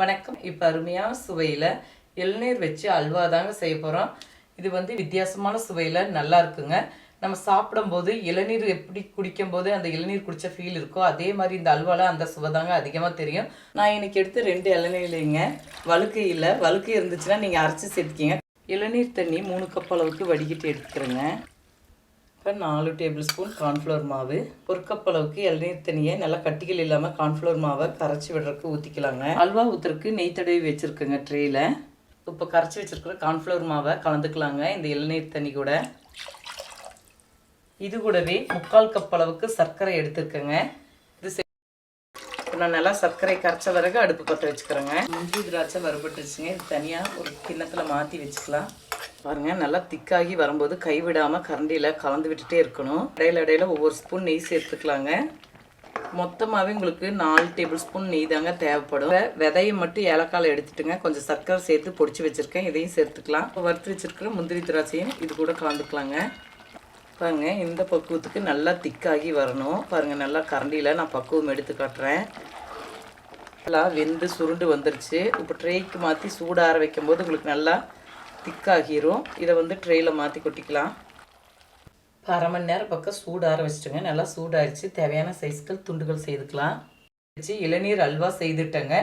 வணக்கம். இப்போ அருமையான சுவையில் இளநீர் வச்சு அல்வா தாங்க செய்ய போகிறோம் இது வந்து வித்தியாசமான சுவையில் நல்லா இருக்குங்க. நம்ம சாப்பிடும்போது இளநீர் எப்படி குடிக்கும்போது அந்த இளநீர் குடித்த ஃபீல் இருக்கோ அதே மாதிரி இந்த அல்வால அந்த சுவை தாங்க அதிகமாக தெரியும். நான் இன்னைக்கு எடுத்து ரெண்டு இளநீர்லைங்க வழுக்கு இல்லை. வழுக்கு இருந்துச்சுன்னா நீங்கள் அரைச்சி சேர்த்துக்கிங்க. இளநீர் தண்ணி மூணு கப் அளவுக்கு வடிகட்டி எடுத்துக்கிறேங்க. இப்போ நாலு டேபிள் ஸ்பூன் கார்ன்ஃப்ளவர் மாவு ஒரு கப் அளவுக்கு இளநீர் தண்ணியை நல்லா கட்டிகள் இல்லாமல் கார்ன்ஃப்ளவர் மாவை கரைச்சி விடுறதுக்கு ஊற்றிக்கலாங்க அல்வா ஊற்றுறதுக்கு நெய் தடவி வச்சுருக்கேங்க ட்ரேயில் இப்போ கரைச்சி வச்சுருக்கிற கார்ன்ஃப்ளவர் மாவை கலந்துக்கலாங்க இந்த இளநீர் தண்ணி கூட. இது கூடவே முக்கால் கப் அளவுக்கு சர்க்கரை எடுத்துருக்கேங்க. இது நான் நல்லா சர்க்கரை கரைச்ச பிறகு அடுப்பு பற்ற வச்சுக்கிறேங்க. முந்திரி திராட்சை வறுபட்டுருச்சுங்க. இது தனியாக ஒரு கிண்ணத்தில் மாற்றி வச்சுக்கலாம். பாருங்க நல்லா திக்காகி வரும்போது கைவிடாமல் கரண்டியில் கலந்து விட்டுட்டே இருக்கணும். இடையில இடையில ஒவ்வொரு ஸ்பூன் நெய் சேர்த்துக்கலாங்க. மொத்தமாகவே உங்களுக்கு நாலு டேபிள் ஸ்பூன் நெய் தாங்க தேவைப்படும். விதையை மட்டும் ஏலக்காயில் எடுத்துட்டுங்க. கொஞ்சம் சர்க்கரை சேர்த்து பொடிச்சு வச்சுருக்கேன். இதையும் சேர்த்துக்கலாம். இப்போ வறுத்து வச்சுருக்கிற முந்திரி திராட்சையும் இது கூட கலந்துக்கலாங்க. பாருங்க இந்த பக்குவத்துக்கு நல்லா திக்காகி வரணும். பாருங்க நல்லா கரண்டியில் நான் பக்குவம் எடுத்து காட்டுறேன். நல்லா வெந்து சுருண்டு வந்துருச்சு. இப்போ ட்ரேக்கு மாற்றி சூடார வைக்கும்போது உங்களுக்கு நல்லா திக்காகிரும் இதை வந்து ட்ரேயில் மாற்றி கொட்டிக்கலாம். அரை மணி நேரம் பக்கம் சூடார வச்சுட்டுங்க. நல்லா சூடாகிடுச்சு தேவையான சைஸ்கள் துண்டுகள் செய்துக்கலாம். வச்சு இளநீர் அல்வா செய்துட்டேங்க.